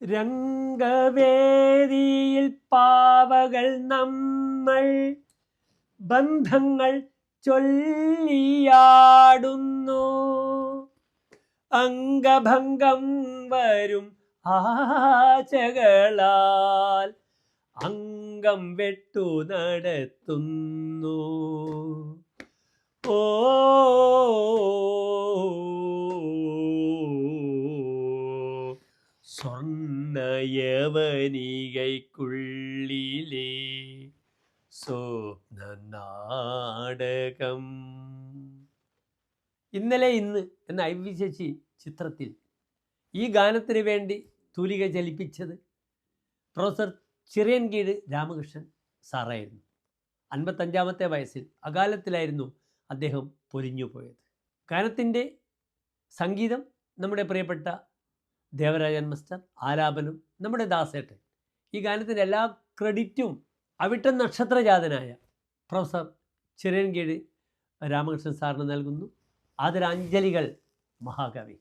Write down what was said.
രംഗവേദിയിൽ പാവകൾ നമ്മൾ ബന്ധങ്ങൾ ചൊല്ലിയാടുന്നു. അംഗഭംഗം വരും ആചകളാൽ അംഗം വെട്ടു നടത്തുന്നു. സ്വർണയവനികയ്ക്കുള്ളിലെ. സ്വപ്ന നാടകം ഇന്നലെ ഇന്ന് എന്ന ഐ ചിത്രത്തിൽ ഈ ഗാനത്തിന് വേണ്ടി തുലിക ചലിപ്പിച്ചത് പ്രൊഫസർ ചിറയൻകീട് രാമകൃഷ്ണൻ സാറായിരുന്നു. അൻപത്തഞ്ചാമത്തെ വയസ്സിൽ അകാലത്തിലായിരുന്നു അദ്ദേഹം പൊലിഞ്ഞു പോയത് ഗാനത്തിന്റെ സംഗീതം നമ്മുടെ പ്രിയപ്പെട്ട ദേവരാജൻ മിസ്റ്റർ ആലാപനം നമ്മുടെ ദാസേട്ടൻ. ഈ ഗാനത്തിന്റെ എല്ലാ ക്രെഡിറ്റും അവിട്ട നക്ഷത്രജാതനായ പ്രൊഫസർ ചിരൻകീഴ് രാമകൃഷ്ണൻ സാറിന് നൽകുന്നു. ആദരാഞ്ജലികൾ മഹാകവി.